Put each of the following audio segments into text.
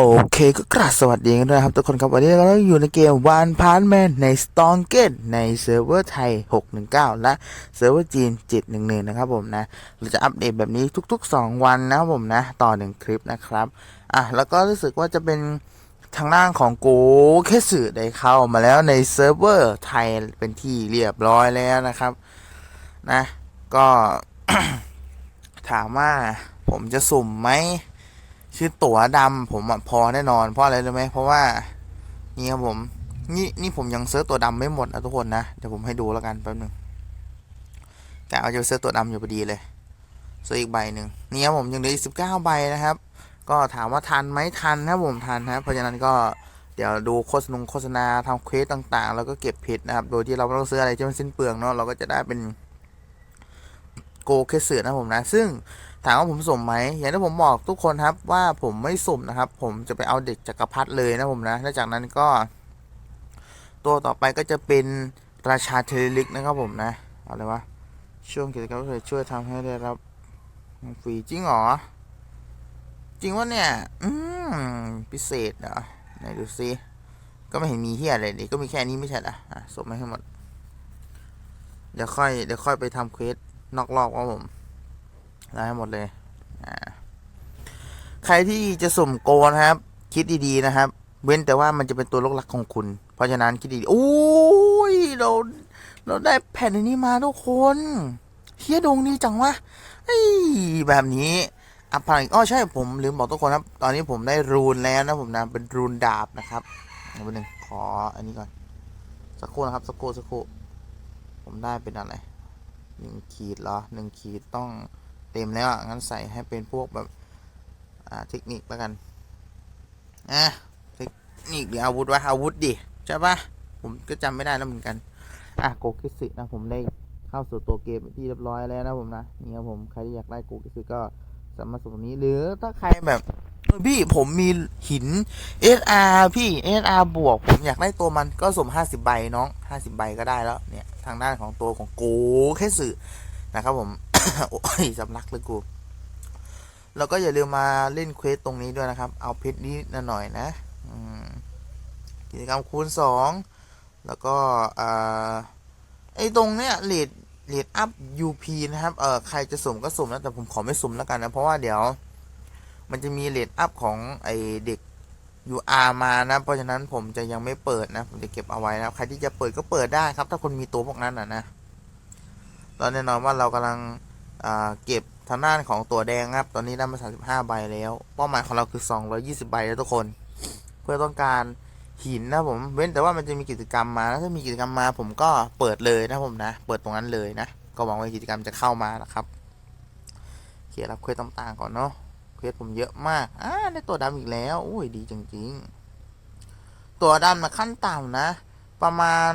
โอเคก็กราบสวัสดีกันด้วยครับทุกคนครับวันนี้เราอยู่ในเกมวานพาร์แมนในสตองเกตในเซิร์ฟเวอร์ไทย 619 และเซิร์ฟเวอร์จีน 711 นะครับผมนะเราจะอัปเดตแบบนี้ทุก ๆ 2 วันนะครับผมนะ ต่อหนึ่งคลิปนะครับอะแล้วก็รู้สึกว่าจะเป็นทางด้านของโกเคสึได้เข้ามาแล้วในเซิร์ฟเวอร์ไทยเป็นที่เรียบร้อยแล้วนะครับนะก็ถามว่าผมจะสุ่มไหม ชื่อตั๋วดำผมอะพอแน่นอน เพราะอะไรรู้ไหมเพราะว่านี่ครับผม นี่นี่ผมยังเซิร์ชตัวดำไม่หมดนะทุกคนนะเดี๋ยวผมให้ดูแล้วกันแป๊บหนึงกะเอาจะเซิร์ชตัวดำอยู่พอดีเลยซื้ออีกใบหนึ่งนี่ครับผมยังเหลืออีกสิบเก้าใบนะครับ ก็ถามว่าทันไหมทันนะผมทันนะเพราะฉะนั้นก็เดี๋ยวดูโฆษณาโฆษณาทำเควสต่างๆ แล้วก็เก็บเพชรนะครับ โดยที่เราไม่ต้องซื้ออะไรที่มันสิ้นเปลืองเนาะเราก็จะได้เป็นโกเคสเสือนะผมนะ ซึ่งามว่าผมสุ่มไหมอย่างที่ผมบอกทุกคนครับว่าผมไม่สุ่มนะครับ ผมจะไปเอาเด็กจักรพรรดิเลยนะผมนะแล้วจากนั้นก็ ตัวต่อไปก็จะเป็นราชาเทเลลิกนะครับผมนะเอาเลยวะช่วงกิจกรรมเคยช่วยทำให้ได้รับฟรีจริงเหรอ จริงวะเนี่ย อืมพิเศษเหรอไหนดูซิก็ไม่เห็นมีเฮียอะไรเลยก็มีแค่นี้ไม่ใช่หรออะส่งมาให้หมด เดี๋ยวค่อยเดี๋ยวค่อยไปทำเควสนอกรอบว่าผม ได้หมดเลยอ่าใครที่จะสุ่มโกนะครับ คิดดีๆนะครับ เว้นแต่ว่ามันจะเป็นตัวลกหลักของคุณ เพราะฉะนั้นคิดดีๆโอ้ยเราเราได้แผ่นอันนี้มาทุกคนเฮียดงดีจังวะเฮ้แบบนี้อัพพลังอีกอ้อใช่ผมลืมบอกทุกคนครับ ตอนนี้ผมได้รูนแล้วนะผมนะเป็นรูนดาบนะครับอาไปหนึ่งขออันนี้ก่อนสักครู่นะครับสักครู่สักครู่ผมได้เป็นอะไรหนึ่งขีดเหรอหนึ่งขีดต้อง ต็มแล้วอะงั้นใส่ให้เป็นพวกแบบอาเทคนิคแล้วกันอะเทคนิคหรืออาวุธวะอาวุธดิใช่ปะผมก็จำไม่ได้แล้วเหมือนกันอะโกกิสึนะผมได้เข้าสู่ตัวเกมที่เรียบร้อยแล้วนะผมนะนี่ครับผมใครที่อยากได้โกกิสึก็สามารถส่งนี้หรือถ้าใครแบบพี่ผมมีหิน SR พี่ SR บวก ผมอยากได้ตัวมันก็สม 50 ใบน้อง 50 ใบก็ได้แล้วเนี่ย ทางด้านของตัวของโกเคสึนะครับผม โอ้ยสำลักเลยกู แล้วก็อย่าลืมมาเล่นเควสตรงนี้ด้วยนะครับ เอาเพชรนี้หน่อยนะกิจกรรมคูณสองแล้วก็ไอ้ตรงเนี้ยเลดเลดอัพ UP นะครับ เออใครจะสุ่มก็สุ่มนะแต่ผมขอไม่สุ่มแล้วกันนะ เพราะว่าเดี๋ยว มันจะมีเลดอัพของไอเด็ก UR มานะ เพราะฉะนั้นผมจะยังไม่เปิดนะ ผมจะเก็บเอาไว้นะ ใครที่จะเปิดก็เปิดได้ครับ ถ้าคนมีตัวพวกนั้นนะนะแล้วแน่นอนว่าเรากำลัง เก็บทางด้านของตัวแดงครับ ตอนนี้ได้มา35ใบแล้ว เป้าหมายของเราคือ 220 ใบแล้วทุกคน เพื่อต้องการหินนะผม เว้นแต่ว่ามันจะมีกิจกรรมมา ถ้ามีกิจกรรมมาผมก็เปิดเลยนะผมนะ เปิดตรงนั้นเลยนะ ก็หวังว่ากิจกรรมจะเข้ามานะครับเขียรับเควสต่างๆก่อนเนาะ เควสผมเยอะมาก อ่าได้ตัวดำอีกแล้ว อุ้ยดีจริงๆ ตัวดำนะขั้นต่ำนะ ประมาณ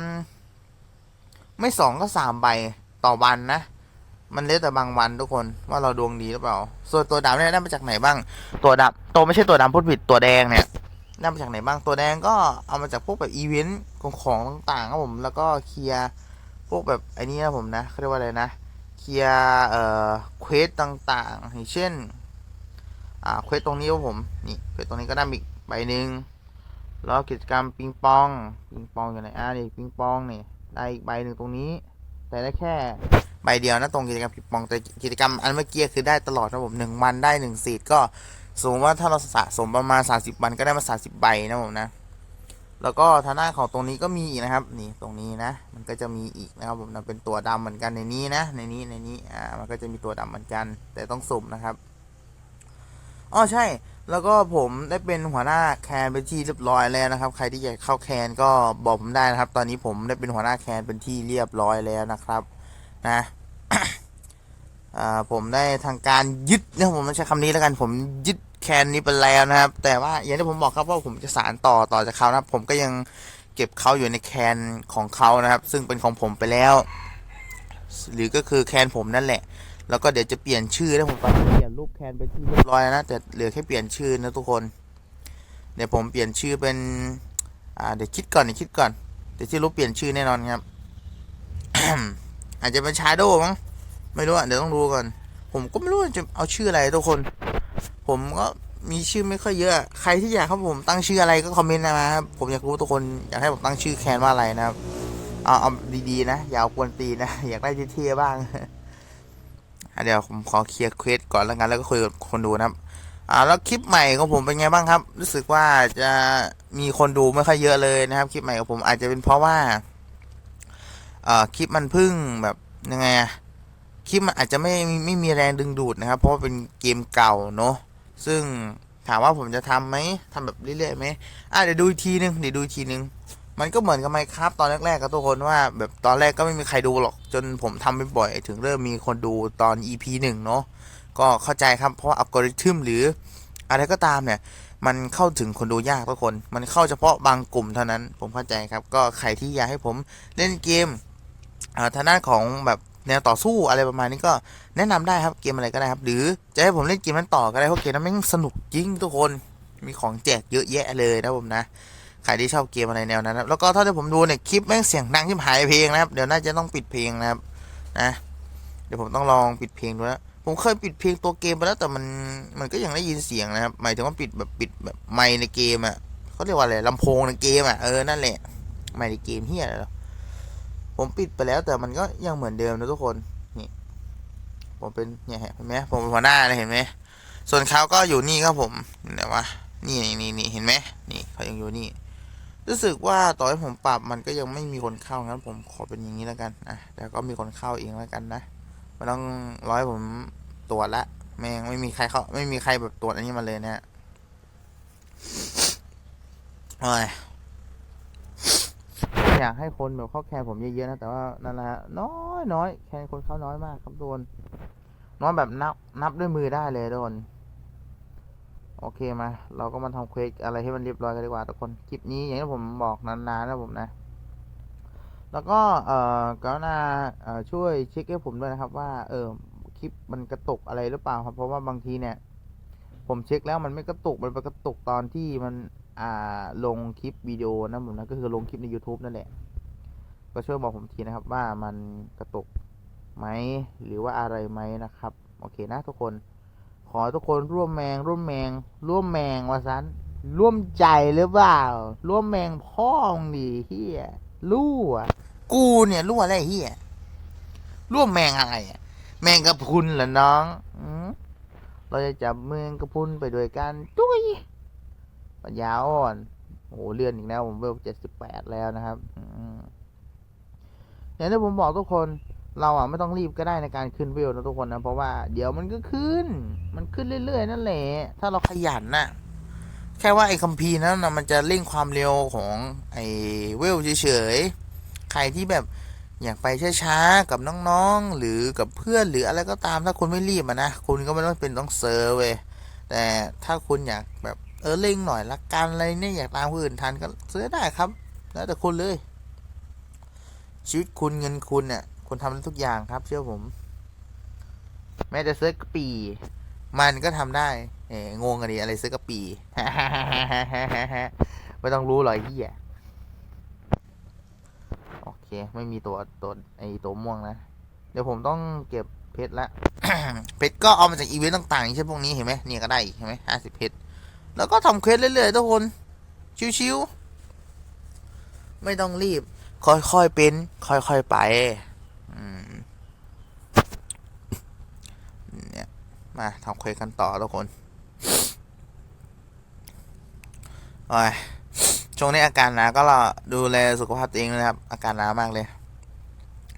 ไม่สองก็สามใบต่อวันนะ มันเล้วแต่บางวันทุกคนว่าเราดวงดีหรือเปล่า ส่วนตัวดำเนี่ยได้มาจากไหนบ้าง ตัวดำตัวไม่ใช่ตัวดำพูดผิดตัวแดงเนี่ยได้มาจากไหนบ้างตัวแดงก็เอามาจากพวกแบบอีเวนต์ของของต่างๆครับผมแล้วก็เคลียร์พวกแบบไอ้นี่นะผมนะเขาเรียกว่าอะไรนะเคลียร์เอ่อเควสต่างๆอย่างเช่นอ่าเควสตรงนี้ครับผมนี่เควสตรงนี้ก็ได้อีกใบหนึ่งแล้วกิจกรรมปิงปองปิงปองอยู่ไหนอ่านี่ปิงปองนี่ได้อีกใบหนึ่งตรงนี้ แต่ได้แค่ ใบเดียวนะตรงกิจกรรมปิงปองแต่กิจกรรมอันเมื่อกี้คือได้ตลอดนะผมหนึ่งวันได้หนึ่งสีดก็สมมติว่าถ้าเราสะสมประมาณ30วันก็ได้มา30ใบนะผมนะแล้วก็ทางหน้าของตรงนี้ก็มีอีกนะครับ นี่ตรงนี้นะ มันก็จะมีอีกนะครับผมนะเป็นตัวดำเหมือนกันในนี้นะ ในนี้ในนี้อ่ามันก็จะมีตัวดำเหมือนกัน แต่ต้องสุ่มนะครับอ๋อใช่ แล้วก็ผมได้เป็นหัวหน้าแคนเป็นที่เรียบร้อยแล้วนะครับ ใครที่อยากเข้าแคนก็บอกผมได้นะครับ ตอนนี้ผมได้เป็นหัวหน้าแคนเป็นที่เรียบร้อยแล้วนะครับ นะผมได้ทางการยึดนะผมใช้คำนี้แล้วกันผมยึดแคนนี้ไปแล้วนะครับ แต่ว่าอย่างที่ผมบอกครับว่าผมจะสารต่อต่อจากเขานะครับ ผมก็ยังเก็บเขาอยู่ในแคนของเขานะครับ ซึ่งเป็นของผมไปแล้ว หรือก็คือแคนผมนั่นแหละ แล้วก็เดี๋ยวจะเปลี่ยนชื่อแล้วผมตอนนี้เปลี่ยนรูปแคนเป็นที่เรียบร้อยนะแต่เหลือแค่เปลี่ยนชื่อนะทุกคน เดี๋ยวผมเปลี่ยนชื่อเป็นอ่าเดี๋ยวคิดก่อนเดี๋ยวคิดก่อนเดี๋ยวที่รู้เปลี่ยนชื่อแน่นอนครับ อาจจะเป็นชาโดมั้งไม่รู้อะเดี๋ยวต้องดูก่อน ผมก็ไม่รู้จะเอาชื่ออะไรทุกคน ผมก็มีชื่อไม่ค่อยเยอะ ใครที่อยากให้ผมตั้งชื่ออะไรก็คอมเมนต์มาครับ ผมอยากรู้ทุกคนอยากให้ผมตั้งชื่อแคนว่าอะไรนะครับ เอาเอาดีๆนะ อย่าเอากวนตีนะ อยากได้เท่ๆบ้าง เดี๋ยวผมขอเคลียร์เควสก่อนแล้วกันแล้วก็คุยกับคนดูนะครับ อ่าแล้วคลิปใหม่ของผมเป็นไงบ้างครับ รู้สึกว่าจะมีคนดูไม่ค่อยเยอะเลยนะครับ คลิปใหม่ของผมอาจจะเป็นเพราะว่า คลิปมันพึ่งแบบยังไงอะคลิปมันอาจจะไม่ไม่ไม่มีแรงดึงดูดนะครับ เพราะเป็นเกมเก่าเนอะซึ่งถามว่าผมจะทำไหมทำแบบเรื่อยๆไหมอะเดี๋ยวดูอีกทีนึงเดี๋ยวดูอีกทีนึง มันก็เหมือนกับไมครับตอนแรกๆกับทุกคนว่า แบบตอนแรกก็ไม่มีใครดูหรอกจนผมทำไปบ่อยถึงเริ่มมีคนดูตอน EP หนึ่งเนาะก็เข้าใจครับเพราะว่าอัลกอริทึมหรือ อะไรก็ตามเนี่ย มันเข้าถึงคนดูยากทุกคน มันเข้าเฉพาะบางกลุ่มเท่านั้น ผมเข้าใจครับ ก็ใครที่อยากให้ผมเล่นเกม ทางด้านของแบบแนวต่อสู้อะไรประมาณนี้ก็แนะนำได้ครับเกมอะไรก็ได้ครับ หรือจะให้ผมเล่นเกมนั้นต่อก็ได้เพราะเกมนั้นแม่งสนุกจริงทุกคนมีของแจกเยอะแยะเลยนะผมนะใครที่ชอบเกมอะไรแนวนั้นนะครับแล้วก็ถ้าที่ผมดูเนี่ยคลิปแม่งเสียงดังที่หายเพลงนะครับเดี๋ยวน่าจะต้องปิดเพลงนะครับนะเดี๋ยวผมต้องลองปิดเพลงดูนะผมเคยปิดเพลงตัวเกมไปแล้วแต่มันมันก็ยังได้ยินเสียงนะครับหมายถึงว่าปิดแบบปิดแบบไมในเกมอะเขาเรียกว่าอะไรลำโพงในเกมอะเออนั่นแหละไมในเกมเฮียอะไรหรอ ผมปิดไปแล้วแต่มันก็ยังเหมือนเดิมนะทุกคน นี่ ผมเป็นเนี่ยเห็นไหมผมเป็นหัวหน้าเลยเห็นไหมส่วนเขาก็อยู่นี่ครับผมไหนวะนี่นี่นี่นี่เห็นไหมนี่เขายังอยู่นี่ รู้สึกว่าต่อให้ผมปรับมันก็ยังไม่มีคนเข้างั้น ผมขอเป็นอย่างนี้แล้วกันอะแต่ก็มีคนเข้าเองแล้วกันนะไม่ต้องร้อยผมตรวจละแม่งไม่มีใครเข้าไม่มีใครแบบตรวจอันนี้มาเลยเนี่ยโอ้ย อยากให้คนแบบเข้าแคนผมเยอะๆนะแต่ว่านั่นแหละน้อยน้อยแคนคนเข้าน้อยมากครับทุกคนน้อยแบบนับนับด้วยมือได้เลยทุกคนโอเคมา เราก็มาทำเควสอะไรให้มันเรียบร้อยกันดีกว่าทุกคนคลิปนี้อย่างที่ผมบอกนานๆนะผมนะ แล้วก็เอ่อกรุณาช่วยเช็คให้ผมด้วยนะครับ ว่า เออคลิปมันกระตุกอะไรหรือเปล่าครับ เพราะว่าบางทีเนี่ย ผมเช็คแล้วมันไม่กระตุกมันไปกระตุกตอนที่มัน อ่าลงคลิปวิดีโอนะผมนะก็คือลงคลิปใน YouTube นั่นแหละ ก็ช่วยบอกผมทีนะครับว่ามันกระตุกไหมหรือว่าอะไรไหมนะครับ โอเคนะทุกคน ขอทุกคนร่วมแมงร่วมแมง ร่วมแมงว่าซันร่วมใจหรือเปล่า ร่วมแมงพ่องดีเฮียรู้อะกูเนี่ยรู้อะไรเฮียร่วมแมงอะไรแมงกระพุนเหรอน้องอเราจะจับแมงกะพุนไปด้วยกันตุ้ย ปัญญาอ่อนโอ้โหเลื่อนอีกแล้วผมเวลเจ็ดสิบแปดแล้วนะครับอย่างที่ผมบอกทุกคนเราอะไม่ต้องรีบก็ได้ในการขึ้นเวลนะทุกคนนะเพราะว่าเดี๋ยวมันก็ขึ้น มันขึ้นเรื่อยๆนั่นแหละถ้าเราขยันน่ะแค่ว่าไอ้คัมภีนั้นนะมันจะเร่งความเร็วของไอ้เวลเฉยๆใครที่แบบอยากไปช้าๆกับน้องๆ หรือกับเพื่อนหรืออะไรก็ตามถ้าคุณไม่รีบะนะคุณก็ไม่ต้องเป็นต้องเซอร์เว้ยแต่ถ้าคุณอยากแบบ เออเร่งหน่อยละกันอะไรเนี่ยอยากตามคนอื่นทันก็ซื้อได้ครับ แล้วแต่คุณเลย ชีวิตคุณเงินคุณเนี่ยคุณทำได้ทุกอย่างครับ เชื่อผม แม้แต่ซิร์ฟกะปี มันก็ทำได้ เอ๋งงกันดิอะไรซิร์ฟกะปีไม่ต้องรู้หรอกเฮียโอเค ไม่มีตัวตัวไอตัวม่วงนะเดี๋ยวผมต้องเก็บเพชรละ เพชรก็เอามาจากอีเวนต์ต่างต่างเช่นพวกนี้เห็นไหมเนี่ยก็ได้เห็นไหมห้าสิบเพชร แล้วก็ทำเควสเรื่อยๆทุกคน ชิวๆไม่ต้องรีบ ค่อยๆเป็น ค่อยๆไปเนี่ยมาทำเควสกันต่อทุกคนโอ้ยช่วงนี้อาการหนาก็เราดูแลสุขภาพตัวเองนะครับ อาการหนามากเลย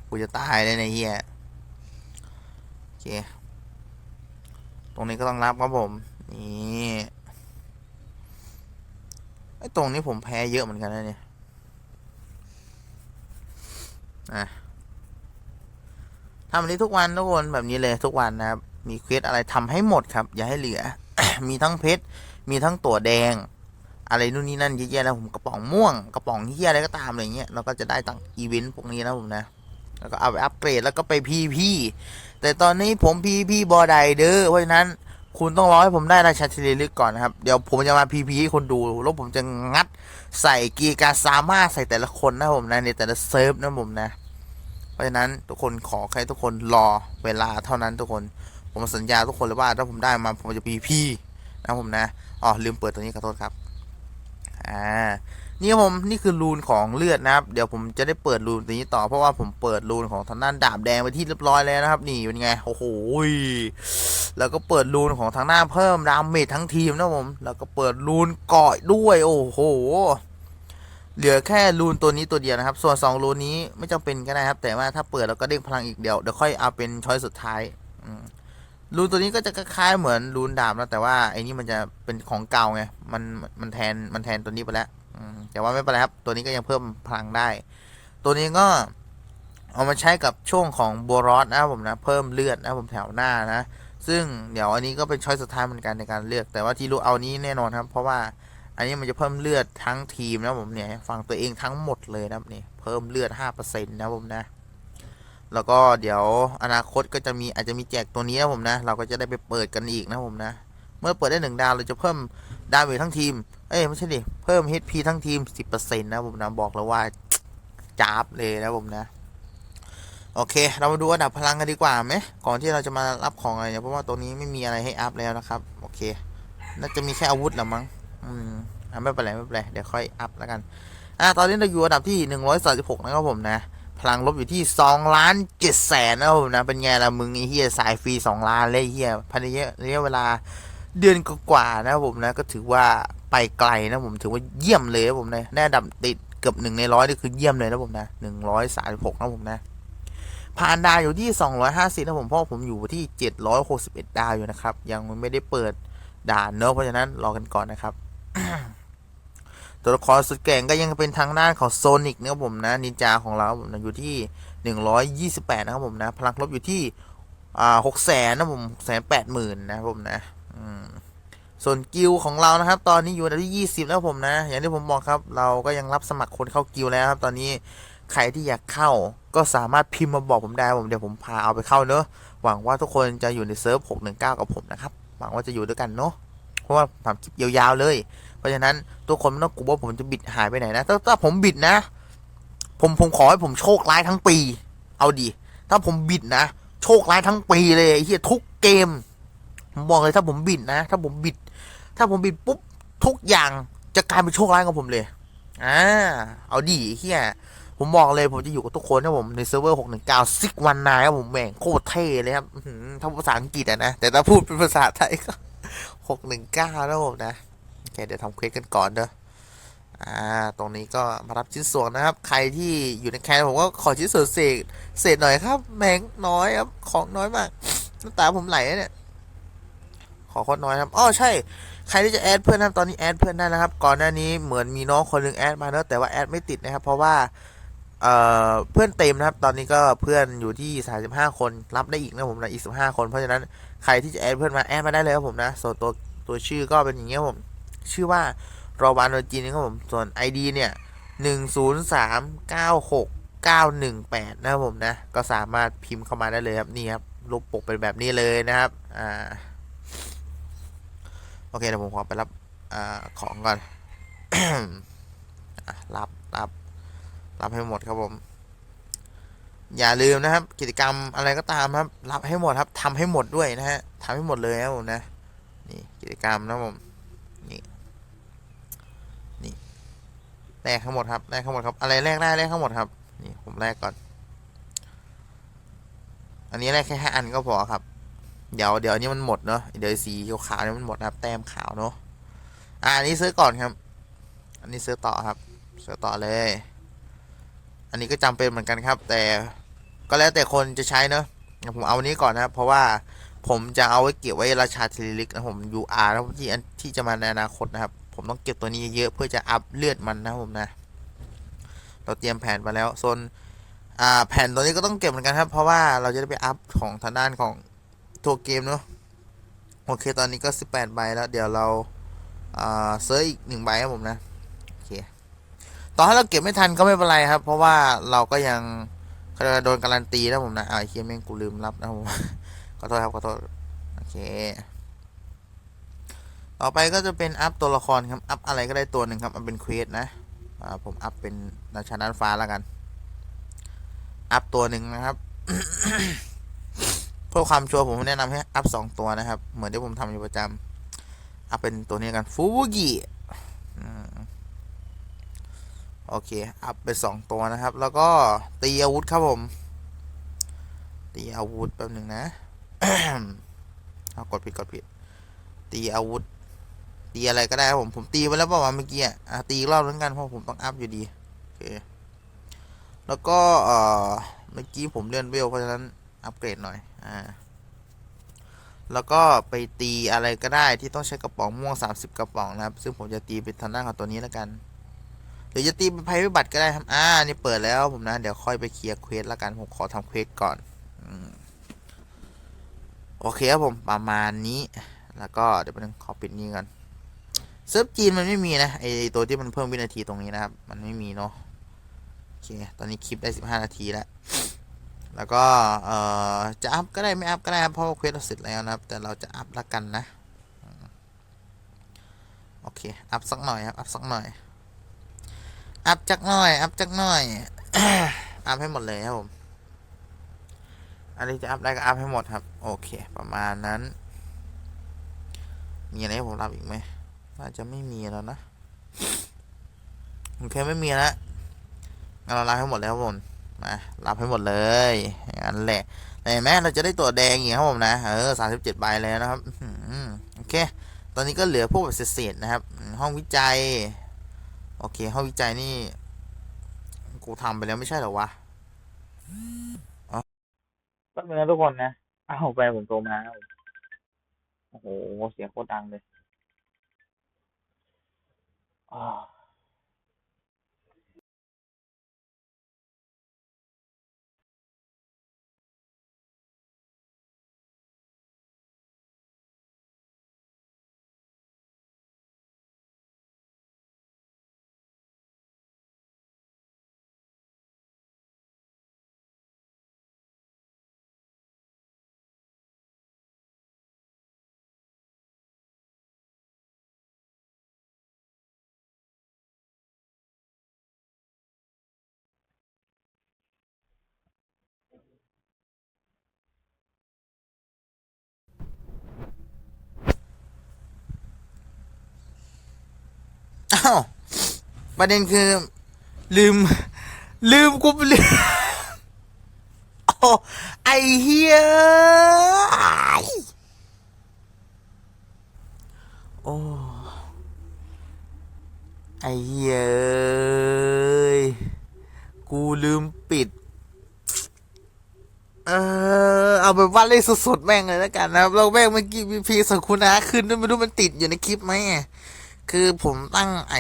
กูจะตายเลยในเฮียโอเค ตรงนี้ก็ต้องรับครับผม นี่ ไอ้ตรงนี้ผมแพ้เยอะเหมือนกันนะเนี่ยอะทำแบบนี้ทุกวันทุกคนแบบนี้เลยทุกวันนะครับ มีเควสอะไรทำให้หมดครับ อย่าให้เหลือ มีทั้งเพชร มีทั้งตัวแดง อะไรนู่นนี่นั่นเยอะแยะแล้วผมกระป๋องม่วงกระป๋องเฮียอะไรก็ตามอะไรเงี้ยเราก็จะได้ตังอีเวนต์พวกนี้นะผมนะ แล้วก็เอาไปอัปเกรดแล้วก็ไปพีพีแต่ตอนนี้ผมพีพีบอไดเด้อเพราะฉะนั้น คุณต้องรอให้ผมได้ราชาเทเลลึกก่อนนะครับ เดี๋ยวผมจะมาพีพีให้คนดูแล้วผมจะงัดใส่กีการสามารถใส่แต่ละคนนะผมนะในแต่ละเซิร์ฟนะผมนะ เพราะฉะนั้นทุกคนขอแค่ทุกคนรอเวลาเท่านั้นทุกคน ผมสัญญาทุกคนเลยว่าถ้าผมได้มาผมจะพีพีนะผมนะอ๋อลืมเปิดตัวนี้ขอโทษครับ อ่า นี่ผมนี่คือรูนของเลือดนะครับ เดี๋ยวผมจะได้เปิดรูนตัวนี้ต่อเพราะว่าผมเปิดรูนของทางด้านดาบแดงไปที่เรียบร้อยแล้วนะครับ นี่เป็นไงโอ้โหแล้วก็เปิดรูนของทางหน้าเพิ่มดาเมจทั้งทีมนะผมแล้วก็เปิดรูนเกาะด้วยโอ้โหเหลือแค่รูนตัวนี้ตัวเดียวนะครับ ส่วน2รูนนี้ไม่จำเป็นก็ได้ครับ แต่ว่าถ้าเปิดแล้วก็เด้งพลังอีกเดียวเดี๋ยวค่อยเอาเป็นช้อยสุดท้ายรูนตัวนี้ก็จะคล้ายๆเหมือนรูนดาบนะแต่ว่าไอ้นี่มันจะเป็นของเก่าไงมันมันแทนมันแทนตัวนี้ไปแล้ว แต่ว่าไม่เป็นไรครับ ตัวนี้ก็ยังเพิ่มพลังได้ ตัวนี้ก็เอามาใช้กับช่วงของโบรอสนะครับผมนะ เพิ่มเลือดนะผมแถวหน้านะ ซึ่งเดี๋ยวอันนี้ก็เป็นช้อยสุดท้ายเหมือนกันในการเลือก แต่ว่าที่รู้เอานี้แน่นอนครับ เพราะว่าอันนี้มันจะเพิ่มเลือดทั้งทีมนะผมเนี่ยฝั่งตัวเองทั้งหมดเลยนะครับนี่เพิ่มเลือด5%นะผมนะ แล้วก็เดี๋ยวอนาคตก็จะมีอาจจะมีแจกตัวนี้นะผมนะ เราก็จะได้ไปเปิดกันอีกนะผมนะ เมื่อเปิดได้หนึ่งดาวเราจะเพิ่มดาเมจทั้งทีม เอ้ยไม่ใช่ดิ เพิ่ม HP ทั้งทีม 10%นะผมนะบอกเลยว่าจ้าบเลยนะผมนะ โอเค เรามาดูอันดับพลังกันดีกว่าไหมก่อนที่เราจะมารับของอะไรเนี่ยเพราะว่าตัวนี้ไม่มีอะไรให้อัพแล้วนะครับ โอเค น่าจะมีแค่อาวุธแหละมั้ง อืมอะไม่เป็นไรไม่เป็นไรเดี๋ยวค่อยอัพแล้วกัน อะตอนนี้เราอยู่อันดับที่หนึ่งร้อยสาสิบหกนะครับผมนะ พลังลบอยู่ที่สองล้านเจ็ดแสนนะครับผมนะ เป็นไงล่ะมึงไอ้เฮียสายฟรีสองล้านเลยเฮียภายในระยะเวลาเดือนกว่าๆนะครับผมนะก็ถือว่า ไปไกลนะผมถือว่าเยี่ยมเลยนะผมนะแน่ดับติดเกือบหนึ่งในร้อยนี่คือเยี่ยมเลยนะผมนะหนึ่งร้อยสามสิบหกนะผมนะผ่านดาวอยู่ที่สองร้อยห้าสิบนะผมเพราะผมอยู่ที่เจ็ดร้อยหกสิบเอ็ดดาวอยู่นะครับ ยังไม่ได้เปิดด่านเนอะเพราะฉะนั้นรอกันก่อนนะครับตัวละครสุดเก่งก็ยังเป็นทางด้านของโซนิกนะครับผมนะนินจาของเราผมนะอยู่ที่หนึ่งร้อยยี่สิบแปดนะครับผมนะ พลังลบอยู่ที่อ่าหกแสนนะผมหกแสนแปดหมื่นนะครับผมนะ อืม ส่วนกิลของเรานะครับ ตอนนี้อยู่อันดับที่ยี่สิบแล้วผมนะ อย่างที่ผมบอกครับ เราก็ยังรับสมัครคนเข้ากิลแล้วครับ ตอนนี้ใครที่อยากเข้าก็สามารถพิมพ์มาบอกผมได้ผมเดี๋ยวผมพาเอาไปเข้าเนอะหวังว่าทุกคนจะอยู่ในเซิร์ฟหกหนึ่งเก้ากับผมนะครับ หวังว่าจะอยู่ด้วยกันเนอะเพราะว่าทำคลิปยาวๆเลย เพราะฉะนั้นทุกคนไม่ต้องกลัวว่าผมจะบิดหายไปไหนนะถ้าถ้าผมบิดนะ ผมผมขอให้ผมโชคร้ายทั้งปี เอาดี ถ้าผมบิดนะ โชคร้ายทั้งปีเลยเฮียทุกเกมผมบอกเลยถ้าผมบิดนะ ถ้าผมบิด ถ้าผมบิดปุ๊บทุกอย่างจะกลายเป็นโชคร้ายกับผมเลย อ่า เอาดีเฮียผมบอกเลยผมจะอยู่กับทุกคนนะผมในเซิร์ฟเวอร์หกหนึ่งเก้าซิกวันนายครับผมแม่งโคตรเท่เลยครับถ้าภาษาอังกฤษอะนะ แต่ถ้าพูดเป็นภาษาไทยก็หกหนึ่งเก้านะผมนะ โอเค เดี๋ยวทำเควสกันก่อนเด้ออ่า ตรงนี้ก็มารับชิ้นส่วนนะครับ ใครที่อยู่ในแคนผมก็ขอชิ้นส่วนเศษเศษหน่อยครับ แมงน้อยครับ ของน้อยมากน้ำตาผมไหลเนี่ย อโคตรน้อยครับอ๋อใช่ ใครที่จะแอดเพื่อนครับตอนนี้แอดเพื่อนได้นะครับ ก่อนหน้านี้เหมือนมีน้องคนหนึงแอดมาเนอะแต่ว่าแอดไม่ติดนะครับ เพราะว่าเอ่อเพื่อนเต็มนะครับ ตอนนี้ก็เพื่อนอยู่ที่ 35 คนรับได้อีกนะผมนะอีก 15 คนเพราะฉะนั้นใครที่จะแอดเพื่อนมาแอดมาได้เลยครับผมนะส่วนตัวตัวชื่อก็เป็นอย่างเงี้ยผม ชื่อว่ารอวานโรจีนะครับผมส่วน ID เนี่ยหนึ่งศูนย์สามเก้าหกเก้าหนึ่งแปดนะครับผมนะ ก็สามารถพิมพ์เข้ามาได้เลยครับ นี่ครับรูปปกเป็นแบบนี้เลยนะครับ อ่า เคเดี๋ยวผมขอไปรับอของก่อนอรับรับรับให้หมดครับผม อย่าลืมนะครับ กิจกรรมอะไรก็ตามครับ รับให้หมดครับทำให้หมดด้วยนะฮะทำให้หมดเลยครับผมนะนี่กิจกรรมนะผมนี่นี่แลกทั้งหมดครับแลกทั้งหมดครับอะไรแลกได้แลกทั้งหมดครับนี่ผมแลกก่อน อันนี้แลกแค่ห้าอันก็พอครับ เดี๋ยวเดี๋ยวอันนี้มันหมดเนาะเดี๋ยวสีขาวนี่มันหมดนะครับแต้มขาวเนาะอ่าอันนี้ซื้อก่อนครับ อันนี้ซื้อต่อครับซื้อต่อเลย อันนี้ก็จำเป็นเหมือนกันครับ แต่ก็แล้วแต่คนจะใช้เนาะผมเอาอันนี้ก่อนนะครับ เพราะว่าผมจะเอาไว้เก็บไว้ราชาเทลิลิกนะผม UR แล้วที่อันที่จะมาในอนาคตนะครับ ผมต้องเก็บตัวนี้เยอะเพื่อจะอัพเลือดมันนะผมนะ เราเตรียมแผนมาแล้วโซนอ่าแผ่นตัวนี้ก็ต้องเก็บเหมือนกันครับ เพราะว่าเราจะได้ไปอัพของทางด้านของ ตัวเกมเนาะโอเคตอนนี้ก็ 18 ใบแล้ว เดี๋ยวเราเซิร์ชอีกหนึ่งใบครับผมนะโอเคต่อให้เราเก็บไม่ทันก็ไม่เป็นไรครับ เพราะว่าเราก็ยังเขาเรียกว่าโดนการันตีนะผมนะไอ้เคียแม่งกูลืมรับนะผมขอโทษครับขอโทษโอเค ต่อไปก็จะเป็นอัพตัวละครครับ อัพอะไรก็ได้ตัวหนึ่งครับมันเป็นเควสนะผมอัพเป็นราชาด้านฟ้าแล้วกัน อัพตัวหนึ่งนะครับ พื่อความชัวร์ผมแนะนำให้อัพสองตัวนะครับ เหมือนที่ผมทำอยู่ประจเอาเป็นตัวนี้กันฟูบุกิโอเค อัพไปสองตัวนะครับ แล้วก็ตีอาวุธครับผม ตีอาวุธแป๊บหนึ่งนะเอากดผิดกดผิด ตีอาวุธ ตีอะไรก็ได้ครับผม ผมตีไปแล้วเปล่าวะเมื่อกี้อะตีรอบแล้วกันเพราะผมต้องอัพอยู่ดี โอเค แล้วก็เออเมื่อกี้ผมเลื่อนเวลเพราะฉะนั้น อัปเกรดหน่อย อ่า แล้วก็ไปตีอะไรก็ได้ที่ต้องใช้กระป๋องม่วง 30 กระป๋องนะครับ ซึ่งผมจะตีเป็นทางด้านของตัวนี้แล้วกันหรือจะตีเป็นภัยพิบัติก็ได้ครับ อ่า นี่เปิดแล้วผมนะ เดี๋ยวค่อยไปเคลียร์เควสแล้วกัน ผมขอทำเควสก่อนอโอเคครับผมประมาณนี้ แล้วก็เดี๋ยวไปขอปิดนี้ก่อนเซิร์ฟจีนมันไม่มีนะไอตัวที่มันเพิ่มวินาทีตรงนี้นะครับ มันไม่มีเนาะโอเค ตอนนี้คลิปได้ 15 นาทีแล้ว แล้วก็เอ่อจะอัพก็ได้ไม่อัพก็ได้ครับเพราะว่าเควสเราเสร็จแล้วนะครับ แต่เราจะอัพละกันนะโอเคอัพสักหน่อยครับอัพสักหน่อยอัพจักหน่อยอัพจักหน่อยอัพให้หมดเลยครับผมอันนี้จะอัพได้ก็อัพให้หมดครับ โอเค ประมาณนั้น มีอะไรให้ผมรับอีกไหมน่าจะไม่มีแล้วนะโอเคไม่มีแล้วงั้นเรารับให้หมดแล้วครับผม มารับให้หมดเลยอย่างนั้นแหละแต่เห็นไหมเราจะได้ตัวแดงอย่างครับผมนะเออสามสิบเจ็ดใบแล้วนะครับโอเค ตอนนี้ก็เหลือพวกแบบเศษๆนะครับ ห้องวิจัย โอเค ห้องวิจัยนี่ กูทำไปแล้วไม่ใช่เหรอวะอ๋อแป๊บนึงนะทุกคนนะเอาไปผมโทรมาโอ้โหเสียงโคตรดังเลยอ้า อ้าวประเด็นคือ ลืม ลืมกูลืมโอ้ไอเฮียโอ้ไอเฮียกูลืมปิด เออ เอาแบบว่าเล่นสดๆแม่งเลยแล้วกันนะครับแล้วแม่งเมื่อกี้มีพีสังคุณาขึ้นด้วยไม่รู้มันติดอยู่ในคลิปไหม คือผมตั้งไอ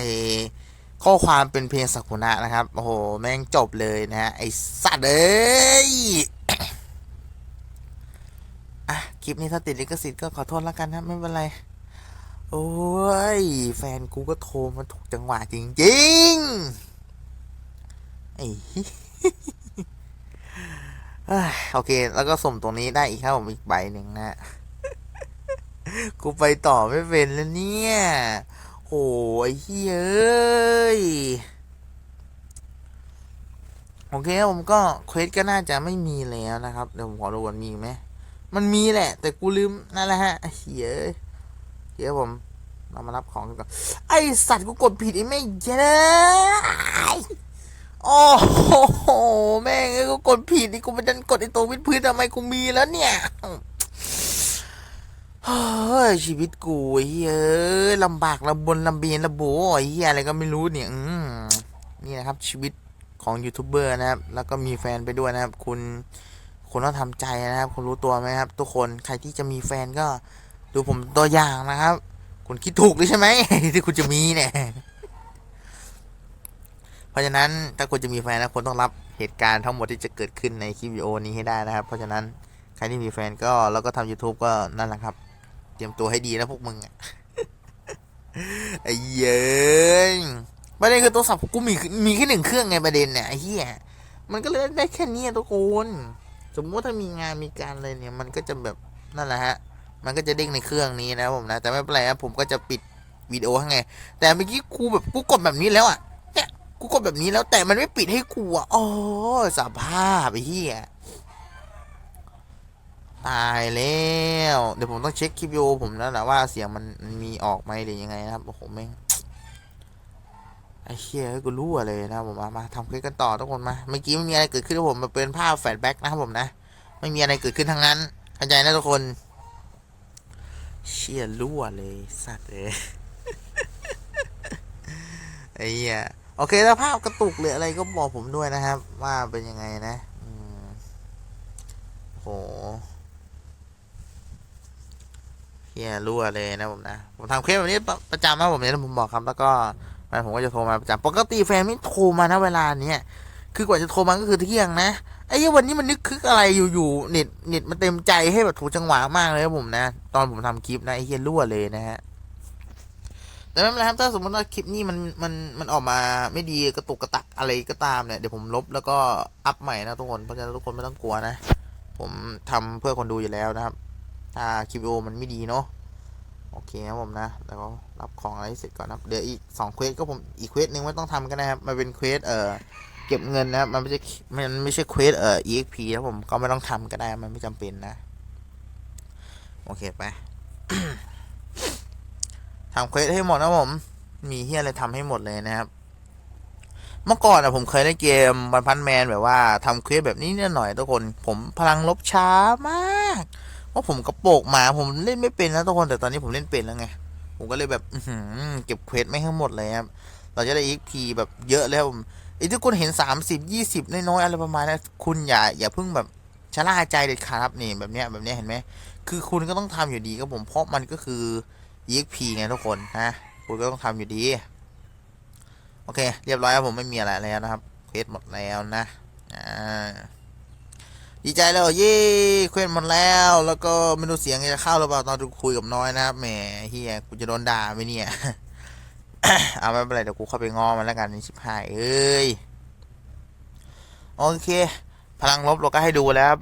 ข้อความเป็นเพลงสักุระนะครับ โอ้โห แม่งจบเลยนะฮะ ไอสัตว์เอ้ยอะ คลิปนี้ถ้าติดลิขสิทธิ์ก็ขอโทษแล้วกันนะ ไม่เป็นไร โอ้ย แฟนกูก็โทรมาถูกจังหวะจริงๆไอ้เอ้ยโอเค แล้วก็ส่งตรงนี้ได้อีกครับผมอีกใบหนึ่งนะ กูไปต่อไม่เป็นแล้วเนี่ย โอ้ยเฮ้ยเอ้ย โอเคผมก็เควสก็น่าจะไม่มีแล้วนะครับ เดี๋ยวผมขอดูก่อนมีไหม มันมีแหละ แต่กูลืม นั่นแหละฮะเฮ้ยเอ้ยเดี๋ยผม เรามารับของกันก่อน ไอสัตว์กูกดผิดไอ้ไม่เจ้ยโอ้โห แม่งเอ้กูกดผิดนี่กูไปดันกดไอตัววิดพื้นทำไมกูมีแล้วเนี่ย เฮ้ยชีวิตกูเหี้ยลำบากลำบนลำเบียนลำโบไอ้เหี้ยอะไรก็ไม่รู้เนี่ยนี่นะครับชีวิตของยูทูบเบอร์นะครับ แล้วก็มีแฟนไปด้วยนะครับ คุณคุณต้องทำใจนะครับ คุณรู้ตัวไหมครับ ทุกคนใครที่จะมีแฟนก็ ดูผมตัวอย่างนะครับ คุณคิดถูกหรือใช่ไหมที่คุณจะมีเนี่ยเพราะฉะนั้นถ้าคุณจะมีแฟนนะคุณต้องรับเหตุการณ์ทั้งหมดที่จะเกิดขึ้นในคลิปวิดีโอนี้ให้ได้นะครับ เพราะฉะนั้นใครที่มีแฟนก็แล้วก็ทำ YouTube ก็นั่นแหละครับ เตรียมตัวให้ดีนะพวกมึงอะไอ้เย้ยประเด็นคือโทรศัพท์กูมีมีแค่หนึ่งเครื่องไงประเด็นเนี่ยไอ้เหี้ยมันก็เลยได้แค่นี้อะทุกคนสมมติถ้ามีงานมีการอะไรเนี่ย มันก็จะแบบนั่นแหละฮะ มันก็จะเด้งในเครื่องนี้นะผมนะ แต่ไม่เป็นไรครับผมก็จะปิดวิดีโอให้ไง แต่เมื่อกี้กูแบบกูกดแบบนี้แล้วอะเนี่ยกูกดแบบนี้แล้วแต่มันไม่ปิดให้กูอะโอ้สภาพไอ้เหี้ย ตายแล้ว เดี๋ยวผมต้องเช็คคลิปวิดีโอผมแล้วแหละว่าเสียงมันมีออกไหมหรือยังไงนะครับโอ้โหแม่งไอ้เชี่ยกูรู้อะเลยนะผมมามาทำคลิปกันต่อทุกคนมาเมื่อกี้ไม่มีอะไรเกิดขึ้นผมมาเป็นภาพแฟลชแบ็กนะครับผมนะ ไม่มีอะไรเกิดขึ้นทั้งนั้นเข้าใจนะทุกคน เชี่ยรั่วเลยสัตว์เลยไอ้เหี้ยโอเคถ้าภาพกระตุกหรืออะไรก็บอกผมด้วยนะครับ ว่าเป็นยังไงนะอืมโห ฮียรั่วเลยนะผมนะ ผมทำเคสแบบนี้ประจำนะผมเนี่ยผมบอกครับแล้วก็แฟนผมก็จะโทรมาประจำปกติแฟนไม่โทรมานะเวลาเนี้ยคือกว่าจะโทรมาก็คือเที่ยงนะไอ้เียวันนี้มันนึกคึกอะไรอยู่ๆเน็ตเน็ตมันเต็มใจให้แบบถูกจังหวะมากเลยครับผมนะ ตอนผมทำคลิปนะไอ้เฮียรั่วเลยนะฮะแต่ไม่เป็นไรครับถ้าสมมติว่าคลิปนี้มันมันมันออกมาไม่ดีกระตุกกระตักอะไรก็ตามเนี่ยเดี๋ยวผมลบแล้วก็อัพใหม่นะทุกคนเพราะฉะนั้นทุกคนไม่ต้องกลัวนะ ผมทำเพื่อคนดูอยู่แล้วนะครับ ถ้าคลิปวิดีโอมันไม่ดีเนาะโอเคครับผมนะ แล้วก็รับของอะไรเสร็จก่อนนะเดี๋ยวอีกสองเควสก็ผมอีกเควสหนึ่งไม่ต้องทำกันนะครับ มันเป็นเควสเอ่อเก็บเงินนะครับ มันไม่ใช่ มันไม่ใช่เควสเอ่อ exp นะผมก็ไม่ต้องทำก็ได้ มันไม่จำเป็นนะ โอเคไปทำเควสให้หมดนะผม มีเฮียอะไรทำให้หมดเลยนะครับ เมื่อก่อนอะผมเคยเล่นเกมบันพันแมนแบบว่าทำเควสแบบนี้นี่ยหน่อยทุกคน ผมพลังลบช้ามาก ราะผมกระโปกหมาผมเล่นไม่เป็นนะทุกคนแต่ตอนนี้ผมเล่นเป็นแล้วไงผมก็เลยแบบอืเก็บเควสไม่ให้หมดเลยครับเราจะได้ XP แบบเยอะแล้วผมไอ้ที่คุณเห็น 30 20น้อยๆอะไรประมาณนั้นคุณอย่าอย่าเพิ่งแบบชะล่าใจเด็ดขาดครับนี่แบบเนี้ยแบบเนี้ยเห็นไหมคือคุณก็ต้องทำอยู่ดีครับผมเพราะมันก็คือ EXP ไงทุกคนนะคุณก็ต้องทำอยู่ดี โอเค เรียบร้อยครับผมไม่มีอะไรแล้วนะครับเควสหมดแล้วนะอ่า ดีใจแล้วเย้เควสหมดแล้ว แล้วก็ไม่รู้เสียงจะเข้าหรือเปล่าตอนคุยกับน้อยนะครับแหมเฮียกูจะโดนด่าไหมเนี่ยเอาไม่เป็นไรเดี๋ยวกูเข้าไปงอมันแล้วกันนี่ชิบหายเอ้ยโอเค พลังลบเราก็ให้ดูแล้วครับ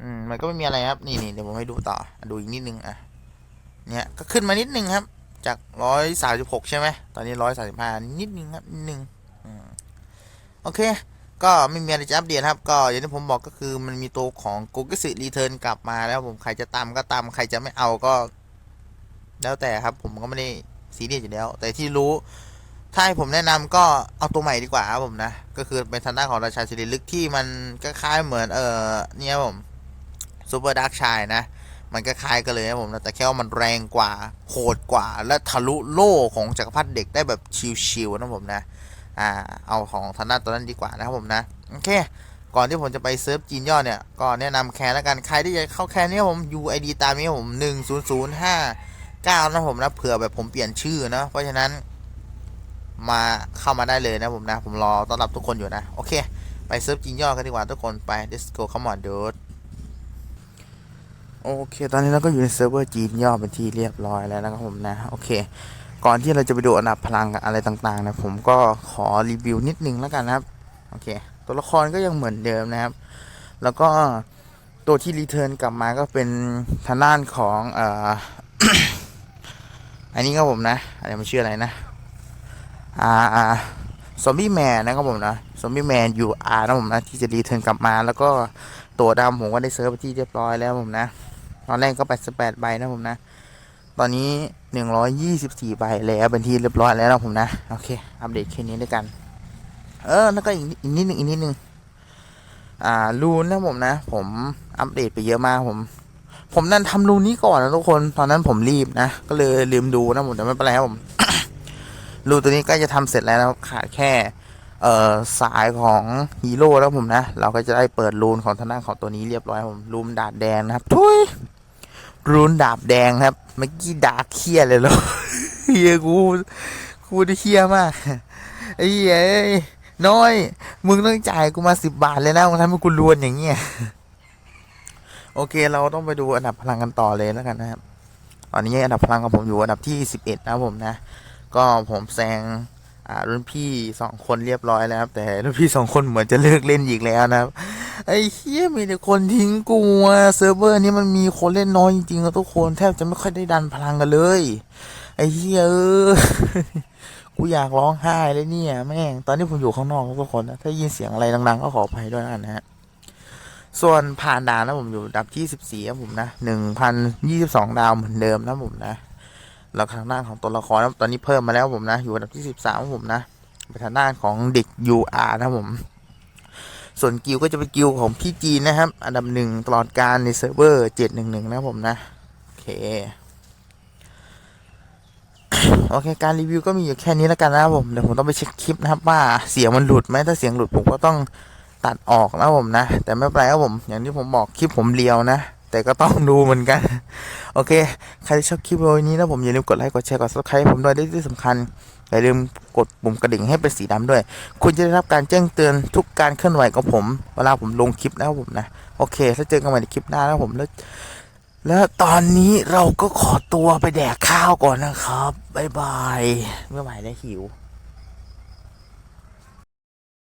อืมมันก็ไม่มีอะไรครับ นี่นี่เดี๋ยวผมให้ดูต่อดูอีกนิดนึงอะเนี่ยก็ขึ้นมานิดนึงครับ จากร้อยสามสิบหกใช่ไหมตอนนี้ร้อยสามสิบห้านิดนึงครับนิดนึงโอเค ก็ไม่มีอะไรจะอัปเดตครับ ก็อย่างที่ผมบอกก็คือมันมีตัวของโกกสึรีเทิร์นกลับมาแล้วผมใครจะตามก็ตามใครจะไม่เอาก็ แล้วแต่ครับ ผมก็ไม่ได้ซีเรียสอยู่แล้ว แต่ที่รู้ ถ้าให้ผมแนะนำก็เอาตัวใหม่ดีกว่าครับผมนะ ก็คือเป็นทางด้านของราชาศิริลึกที่มันก็คล้ายเหมือนเออเนี่ยผมซูเปอร์ดาร์กชายนะ มันก็คล้ายกันเลยนะผมนะแต่แค่ว่ามันแรงกว่าโหดกว่า และทะลุโล่ของจักรพรรดิเด็กได้แบบชิวๆนะผมนะ อ่าเอาของทางด้านตัวนั้นดีกว่านะครับผมนะโอเคก่อนที่ผมจะไปเซิร์ฟจีนย่อเนี่ยก็แนะนำแคนแล้วกันใครที่จะเข้าแคนเนี่ยผม UID ตามนี้ผม10059นะผมนะเผื่อแบบผมเปลี่ยนชื่อนะเพราะฉะนั้นมาเข้ามาได้เลยนะผมนะ ผมรอต้อนรับทุกคนอยู่นะ โอเค ไปเซิร์ฟจีนย่อกันดีกว่าทุกคนไป let's go come on dude โอเค ตอนนี้เราก็อยู่ในเซิร์ฟเวอร์จีนย่อเป็นที่เรียบร้อยแล้วนะครับผมนะ โอเค ก่อนที่เราจะไปดูอันดับพลังอะไรต่างๆนะผมก็ขอรีวิวนิดนึงแล้วกันนะครับโอเคตัวละครก็ยังเหมือนเดิมนะครับ แล้วก็ตัวที่รีเทิร์นกลับมาก็เป็นทางด้านของเอ่ออันนี้ครับผมนะอะไรมันชื่ออะไรนะอ่าอ่าซอมบี้แมนนะครับผมนะซอมบี้แมนอยู่อาร์นะผมนะที่จะรีเทิร์นกลับมา แล้วก็ตัวดำผมก็ได้เซิร์ฟไปที่เรียบร้อยแล้วผมนะ ตอนแรกก็88ใบนะผมนะ ตอนนี้ 124ใบแล้วเป็นที่เรียบร้อยแล้วนะผมนะโอเคอัปเดตแค่นี้ด้วยกัน เออแล้วก็อีกอีกนิดนึงอีกนิดนึงอ่ารูนนะผมนะ ผมอัปเดตไปเยอะมากผม ผมนั่นทำรูนนี้ก่อนนะทุกคนตอนนั้นผมรีบนะก็เลยลืมดูนะผมแต่ไม่เป็นไรครับผมรูนตัวนี้ใกล้จะทำเสร็จแล้วขาดแค่เอ่อสายของฮีโร่แล้วผมนะ เราก็จะได้เปิดรูนของทางด้านของตัวนี้เรียบร้อยผมรูนดาบแดงนะครับทุย รูนดาบแดงครับ เมื่อกี้ดาเคียเลยเหรอเฮียกูกูได้เคียมากไอ้เหี้ยเอ้ยน้อย มึงต้องจ่ายกูมาสิบบาทเลยนะมึงทำให้กูรวนอย่างเงี้ยโอเค เราต้องไปดูอันดับพลังกันต่อเลยแล้วกันนะครับ ตอนนี้อันดับพลังของผมอยู่อันดับที่สิบเอ็ดนะผมนะ ก็ผมแซง รุ่นพี่สองคนเรียบร้อยแล้วครับ แต่รุ่นพี่สองคนเหมือนจะเลิกเล่นอีกแล้วนะครับ ไอ้เฮียมีแต่คนทิ้งกูอะเซิร์ฟเวอร์นี้มันมีคนเล่นน้อยจริงๆทุกคนแทบจะไม่ค่อยได้ดันพลังกันเลย ไอ้เฮียเออกูอยากร้องไห้เลยเนี่ยแม่ง ตอนนี้ผมอยู่ข้างนอกทุกคนนะถ้ายินเสียงอะไรดังๆ ก็ขออภัยด้วยนะฮะส่วนผ่านด่านนะผมอยู่ดับที่14ครับผมนะ1,022ดาวเหมือนเดิมนะผมนะ แล้วทางด้านของตัวละครตอนนี้เพิ่มมาแล้วผมนะ อยู่อันดับที่ 13ครับผมนะไปทางด้านของเด็ก UR นะผม ส่วนกิลด์ก็จะเป็นกิลด์ของพี่จีนนะครับ อันดับหนึ่งตลอดการในเซิร์ฟเวอร์711 นะครับผมนะ โอเคโอเค การรีวิวก็มีอยู่แค่นี้แล้วกันนะครับผม เดี๋ยวผมต้องไปเช็คคลิปนะครับว่าเสียงมันหลุดไหมถ้าเสียงหลุดผมก็ต้องตัดออกนะผมนะ แต่ไม่เป็นไรครับผม อย่างที่ผมบอกคลิปผมเรียวนะ แต่ก็ต้องดูเหมือนกัน โอเค ใครที่ชอบคลิปวิดีโอนี้นะผมอย่าลืมกดไลค์กดแชร์กด subscribe ผมด้วยด้ที่สำคัญอย่าลืมกดปุ่มกระดิ่งให้เป็นสีดำด้วย คุณจะได้รับการแจ้งเตือนทุกการเคลื่อนไหวของผม เวลาผมลงคลิปนะครับผมนะ โอเค แล้วเจอกันใหม่ในคลิปหน้านะผมแล้ว แล้วตอนนี้เราก็ขอตัวไปแดกข้าวก่อนนะครับ บ๊ายบาย ไม่ไหวแล้วหิว